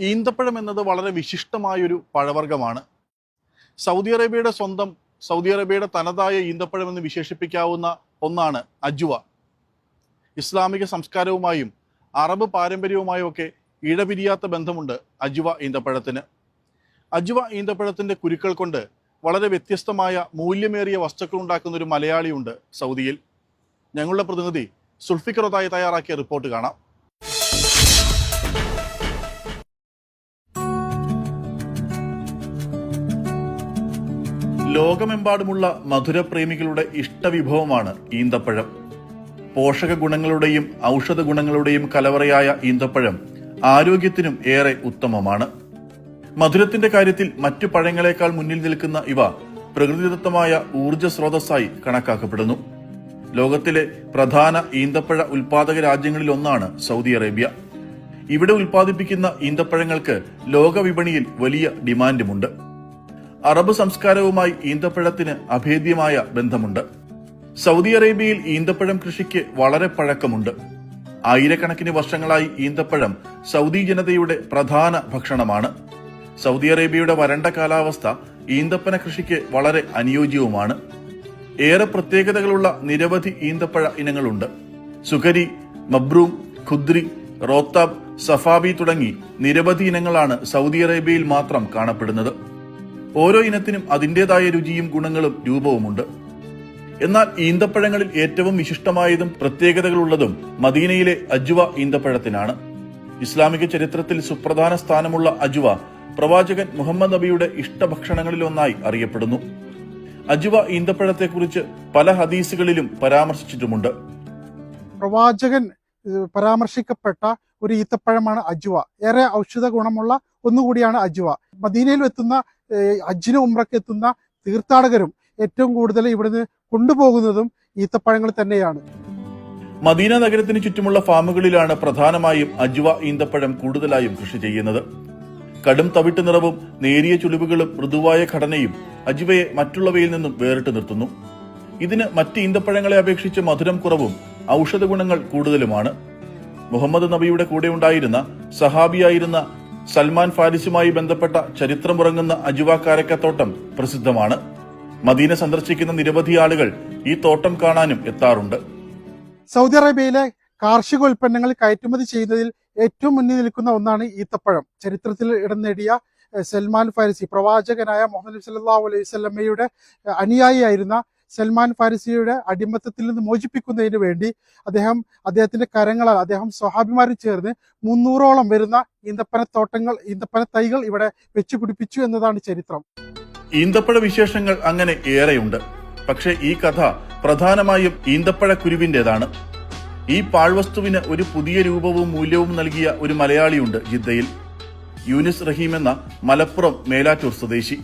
ഈന്തപ്പഴം എന്നത് വളരെ വിശിഷ്ടമായൊരു പഴവർഗമാണ്. സൗദി അറേബ്യയുടെ സ്വന്തം സൗദി അറേബ്യയുടെ തനതായ ഈന്തപ്പഴം എന്ന് വിശേഷിപ്പിക്കാവുന്ന ഒന്നാണ് അജുവ. ഇസ്ലാമിക സംസ്കാരവുമായും അറബ് പാരമ്പര്യവുമായും ഒക്കെ ഇഴപിരിയാത്ത ബന്ധമുണ്ട് അജുവ ഈന്തപ്പഴത്തിന്. അജുവ ഈന്തപ്പഴത്തിന്റെ കുരുക്കൾ കൊണ്ട് വളരെ വ്യത്യസ്തമായ മൂല്യമേറിയ വസ്തുക്കൾ ഉണ്ടാക്കുന്ന ഒരു മലയാളിയുണ്ട് സൗദിയിൽ. ഞങ്ങളുടെ പ്രതിനിധി സുൽഫിക്കറോതായി തയ്യാറാക്കിയ റിപ്പോർട്ട് കാണാം. ലോകമെമ്പാടുമുള്ള മധുരപ്രേമികളുടെ ഇഷ്ടവിഭവമാണ് ഈന്തപ്പഴം. പോഷക ഗുണങ്ങളുടെയും ഔഷധ ഗുണങ്ങളുടെയും കലവറയായ ഈന്തപ്പഴം ആരോഗ്യത്തിനും ഏറെ ഉത്തമമാണ്. മധുരത്തിന്റെ കാര്യത്തിൽ മറ്റു പഴങ്ങളെക്കാൾ മുന്നിൽ നിൽക്കുന്ന ഇവ പ്രകൃതിദത്തമായ ഊർജ സ്രോതസ്സായി കണക്കാക്കപ്പെടുന്നു. ലോകത്തിലെ പ്രധാന ഈന്തപ്പഴ ഉൽപാദക രാജ്യങ്ങളിൽ ഒന്നാണ് സൗദി അറേബ്യ. ഇവിടെ ഉൽപ്പാദിപ്പിക്കുന്ന ഈന്തപ്പഴങ്ങൾക്ക് ലോകവിപണിയിൽ വലിയ ഡിമാൻഡുമുണ്ട്. അറബ് സംസ്കാരവുമായി ഈന്തപ്പഴത്തിന് അഭേദ്യമായ ബന്ധമുണ്ട്. സൗദി അറേബ്യയിൽ ഈന്തപ്പഴം കൃഷിക്ക് വളരെ പഴക്കമുണ്ട്. ആയിരക്കണക്കിന് വർഷങ്ങളായി ഈന്തപ്പഴം സൗദി ജനതയുടെ പ്രധാന ഭക്ഷണമാണ്. സൗദി അറേബ്യയുടെ വരണ്ട കാലാവസ്ഥ ഈന്തപ്പന കൃഷിക്ക് വളരെ അനുയോജ്യവുമാണ്. ഏറെ പ്രത്യേകതകളുള്ള നിരവധി ഈന്തപ്പഴ ഇനങ്ങളുണ്ട്. സുഖരി മബ്രൂം ഖുദ്രി റോത്താബ് സഫാബി തുടങ്ങി നിരവധി ഇനങ്ങളാണ് സൗദി അറേബ്യയിൽ മാത്രം കാണപ്പെടുന്നത്. ഓരോ ഇനത്തിനും അതിന്റെതായ രുചിയും ഗുണങ്ങളും രൂപവുമുണ്ട്. എന്നാൽ ഈന്തപ്പഴങ്ങളിൽ ഏറ്റവും വിശിഷ്ടമായതും പ്രത്യേകതകളുള്ളതും മദീനയിലെ അജുവ ഈന്തപ്പഴത്തിനാണ്. ഇസ്ലാമിക ചരിത്രത്തിൽ സുപ്രധാന സ്ഥാനമുള്ള അജുവ പ്രവാചകൻ മുഹമ്മദ് നബിയുടെ ഇഷ്ടഭക്ഷണങ്ങളിലൊന്നായി അറിയപ്പെടുന്നു. അജുവ ഈന്തപ്പഴത്തെക്കുറിച്ച് പല ഹദീസുകളിലും പരാമർശിച്ചിട്ടുമുണ്ട്. പ്രവാചകൻ പരാമർശിക്കപ്പെട്ട ഒരു ഈത്തപ്പഴമാണ് അജുവ. ഏറെ ഔഷധ ഗുണമുള്ള ഒന്നുകൂടിയാണ് അജുവ. മദീനയിൽ എത്തുന്ന ഏഹ്, ഉമ്രക്ക് എത്തുന്ന തീർത്ഥാടകരും ഏറ്റവും കൂടുതൽ ഇവിടുന്ന് കൊണ്ടുപോകുന്നതും ഈത്തപ്പഴങ്ങൾ തന്നെയാണ്. മദീന നഗരത്തിന് ചുറ്റുമുള്ള ഫാമുകളിലാണ് പ്രധാനമായും അജ്വ ഈന്തപ്പഴം കൂടുതലായും കൃഷി ചെയ്യുന്നത്. കടും തവിട്ട് നിറവും നേരിയ ചുളിവുകളും മൃദുവായ ഘടനയും അജുവയെ മറ്റുള്ളവയിൽ നിന്നും വേറിട്ട് നിർത്തുന്നു. ഇതിന് മറ്റ് ഈന്തപ്പഴങ്ങളെ അപേക്ഷിച്ച് മധുരം കുറവും ഔഷധ ഗുണങ്ങൾ കൂടുതലുമാണ്. മുഹമ്മദ് നബിയുടെ കൂടെ ഉണ്ടായിരുന്ന സഹാബിയായിരുന്ന സൽമാൻ ഫാരിസുമായി ബന്ധപ്പെട്ട ചരിത്രമുറങ്ങുന്ന അജുവ കാരക്കത്തോട്ടം പ്രസിദ്ധമാണ്. മദീന സന്ദർശിക്കുന്ന നിരവധി ആളുകൾ ഈ തോട്ടം കാണാനും എത്താറുണ്ട്. സൗദി അറേബ്യയിലെ കാർഷിക ഉൽപ്പന്നങ്ങൾ കയറ്റുമതി ചെയ്യുന്നതിൽ ഏറ്റവും മുന്നിൽ നിൽക്കുന്ന ഒന്നാണ് ഈത്തപ്പഴം. ചരിത്രത്തിൽ ഇടം നേടിയ സൽമാൻ ഫാരിസി പ്രവാചകനായ മുഹമ്മദ് നബി അലൈഹി ഏഹ്, അനുയായിയായിരുന്ന സൽമാൻ ഫാരിസിയുടെ അടിമത്തത്തിൽ നിന്ന് മോചിപ്പിക്കുന്നതിന് വേണ്ടി അദ്ദേഹം അദ്ദേഹത്തിന്റെ കരങ്ങളാൽ അദ്ദേഹം സ്വഹാഭിമാരും ചേർന്ന് മുന്നൂറോളം വരുന്ന ഈന്തപ്പന തോട്ടങ്ങൾ ഈന്തപ്പന തൈകൾ ഇവിടെ വെച്ചു പിടിപ്പിച്ചു എന്നതാണ് ചരിത്രം. ഈന്തപ്പഴ വിശേഷങ്ങൾ അങ്ങനെ ഏറെയുണ്ട്. പക്ഷേ ഈ കഥ പ്രധാനമായും ഈന്തപ്പഴ കുരുവിന്റെതാണ് ഈ പാഴ്വസ്തുവിന് ഒരു പുതിയ രൂപവും മൂല്യവും നൽകിയ ഒരു മലയാളിയുണ്ട് ജിദ്ദയിൽ. യൂനിസ് റഹീം എന്ന മലപ്പുറം മേലാറ്റൂർ സ്വദേശി.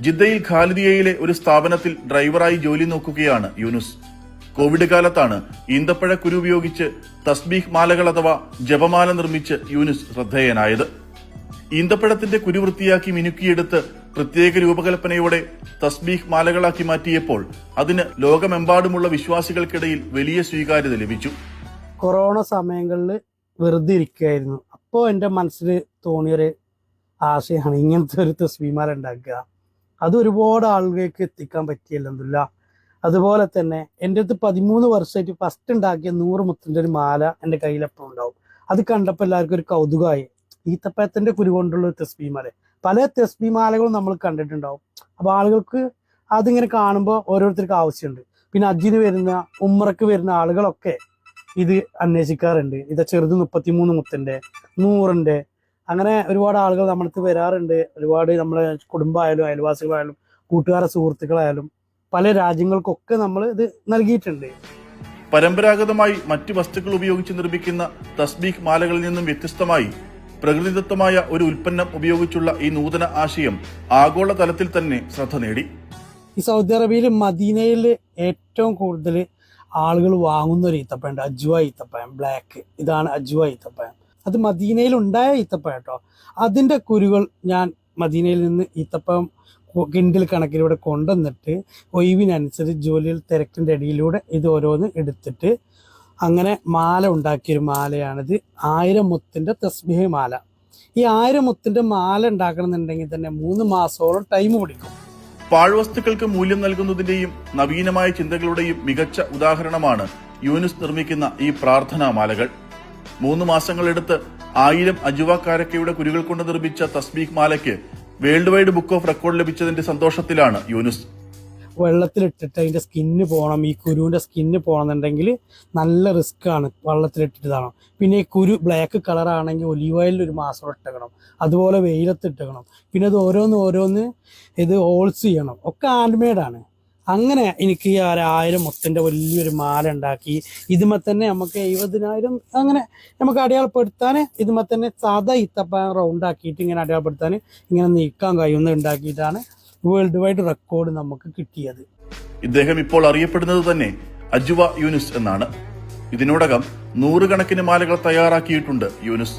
ജിദ്ദയിൽ ഖാലിദിയയിലെ ഒരു സ്ഥാപനത്തിൽ ഡ്രൈവറായി ജോലി നോക്കുകയാണ് യൂനുസ്. കോവിഡ് കാലത്താണ് ഈന്തപ്പഴ കുരു ഉപയോഗിച്ച് തസ്ബീഹ് മാലകൾ അഥവാ ജപമാല നിർമ്മിച്ച് യൂനുസ് ശ്രദ്ധേയനായത്. ഈന്തപ്പഴത്തിന്റെ കുരു വൃത്തിയാക്കി മിനുക്കിയെടുത്ത് പ്രത്യേക രൂപകൽപ്പനയോടെ തസ്ബീഹ് മാലകളാക്കി മാറ്റിയപ്പോൾ അതിന് ലോകമെമ്പാടുമുള്ള വിശ്വാസികൾക്കിടയിൽ വലിയ സ്വീകാര്യത ലഭിച്ചു. കൊറോണ സമയങ്ങളിൽ വെറുതെ ഇരിക്കുകയായിരുന്നു. അപ്പോൾ എന്റെ മനസ്സിൽ തോന്നിയൊരു ആശയമാണ് ഇങ്ങനത്തെ ഒരു തസ്ബീമാല ഉണ്ടാക്കുക. അത് ഒരുപാട് ആളുകൾക്ക് എത്തിക്കാൻ പറ്റിയല്ലെന്നില്ല അതുപോലെ തന്നെ എന്റെ അടുത്ത് പതിമൂന്ന് വർഷമായിട്ട് ഫസ്റ്റ് ഉണ്ടാക്കിയ നൂറ് മുത്തിന്റെ ഒരു മാല എന്റെ കയ്യിലെപ്പോഴും ഉണ്ടാവും. അത് കണ്ടപ്പോൾ എല്ലാവർക്കും ഒരു കൗതുകമായി. ഈത്തപ്പഴത്തിന്റെ കുരു കൊണ്ടുള്ള ഒരു തസ്ബീമാല പല തസ്ബീമാലകളും നമ്മൾ കണ്ടിട്ടുണ്ടാവും. അപ്പോൾ ആളുകൾക്ക് അതിങ്ങനെ കാണുമ്പോൾ ഓരോരുത്തർക്ക് ആവശ്യമുണ്ട്. പിന്നെ അജിന് വരുന്ന ഉമ്മറക്ക് വരുന്ന ആളുകളൊക്കെ ഇത് അന്വേഷിക്കാറുണ്ട്. ഇത് ചെറുത് മുപ്പത്തിമൂന്ന് മുത്തിന്റെ നൂറിന്റെ അങ്ങനെ ഒരുപാട് ആളുകൾ നമ്മളടുത്ത് വരാറുണ്ട്. ഒരുപാട് നമ്മളെ കുടുംബമായാലും അയൽവാസികളായാലും കൂട്ടുകാരെ സുഹൃത്തുക്കളായാലും പല രാജ്യങ്ങൾക്കൊക്കെ നമ്മൾ ഇത് നൽകിയിട്ടുണ്ട്. പരമ്പരാഗതമായി മറ്റു വസ്തുക്കൾ ഉപയോഗിച്ച് നിർമ്മിക്കുന്ന തസ്ബീഖ് മാലകളിൽ നിന്നും വ്യത്യസ്തമായി പ്രകൃതിദത്തമായ ഒരു ഉൽപ്പന്നം ഉപയോഗിച്ചുള്ള ഈ നൂതന ആശയം ആഗോള തലത്തിൽ തന്നെ ശ്രദ്ധ നേടി. ഈ സൗദി അറേബ്യയിൽ മദീനയിൽ ഏറ്റവും കൂടുതൽ ആളുകൾ വാങ്ങുന്ന ഒരു ഈത്തപ്പഴം അജ്വ ഈത്തപ്പഴം ബ്ലാക്ക്. ഇതാണ് അജ്വ ഈത്തപ്പഴം. അത് മദീനയിൽ ഉണ്ടായ ഈത്തപ്പഴം കേട്ടോ. അതിന്റെ കുരുകൾ ഞാൻ മദീനയിൽ നിന്ന് ഈത്തപ്പഴം കിണ്ടിൽ കണക്കിലൂടെ കൊണ്ടുവന്നിട്ട് ഒഴിവിനനുസരിച്ച് ജോലിയിൽ തിരക്കിന്റെ ഇടയിലൂടെ ഇത് ഓരോന്ന് എടുത്തിട്ട് അങ്ങനെ മാല ഉണ്ടാക്കിയൊരു മാലയാണിത്. ആയിരം മുത്തിന്റെ തസ്ബിഹ് മാല. ഈ ആയിരം മുത്തിന്റെ മാല ഉണ്ടാക്കണമെന്നുണ്ടെങ്കിൽ തന്നെ മൂന്ന് മാസത്തോളം ടൈം പിടിക്കും. പാഴ്വസ്തുക്കൾക്ക് മൂല്യം നൽകുന്നതിന്റെയും നവീനമായ ചിന്തകളുടെയും മികച്ച ഉദാഹരണമാണ് യൂനുസ് നിർമ്മിക്കുന്ന ഈ പ്രാർത്ഥനാ മാലകൾ മൂന്ന് മാസങ്ങളെടുത്ത് ആയിരം അജുവ കാരക്കയുടെ കുരുകൾ കൊണ്ട് നിർമ്മിച്ച തസ്ബീഖ് മാലയ്ക്ക് world wide book of record ലഭിച്ചതിന്റെ സന്തോഷത്തിലാണ് യൂനുസ്. വെള്ളത്തിലിട്ടിട്ട് അതിന്റെ സ്കിന്ന് പോകണം. ഈ കുരുവിന്റെ സ്കിന്ന് പോകണമെന്നുണ്ടെങ്കിൽ നല്ല റിസ്ക് ആണ് വെള്ളത്തിലിട്ടിട്ടതാണ് പിന്നെ ഈ കുരു ബ്ലാക്ക് കളർ ആണെങ്കിൽ ഒലിവ് ഓയിലിൽ ഒരു മാസം ഇട്ടേക്കണം. അതുപോലെ വെയിലത്ത് ഇട്ടക്കണം. പിന്നെ അത് ഓരോന്ന് ഓരോന്ന് ഇത് ഹോൾസ് ചെയ്യണം. ഒക്കെ ഹാൻഡ് ആണ്. അങ്ങനെ എനിക്ക് ഈ ഒരായിരം ആയിരം മുത്തിന്റെ വലിയൊരു മാല ഉണ്ടാക്കി. ഇതുമേ തന്നെ നമുക്ക് എഴുപതിനായിരം അങ്ങനെ നമുക്ക് അടയാളപ്പെടുത്താൻ ഇതുമേ തന്നെ സാധാ ഇത്തപ്പ റൗണ്ട് ആക്കിയിട്ട് ഇങ്ങനെ അടയാളപ്പെടുത്താൻ ഇങ്ങനെ നീക്കാൻ കഴിയുന്ന ഉണ്ടാക്കിയിട്ടാണ് വേൾഡ് വൈഡ് റെക്കോർഡ് നമുക്ക് കിട്ടിയത്. ഇദ്ദേഹം ഇപ്പോൾ അറിയപ്പെടുന്നത് തന്നെ അജുവ യൂനിസ് എന്നാണ്. ഇതിനോടകം നൂറുകണക്കിന് മാലകൾ തയ്യാറാക്കിയിട്ടുണ്ട് Yunus.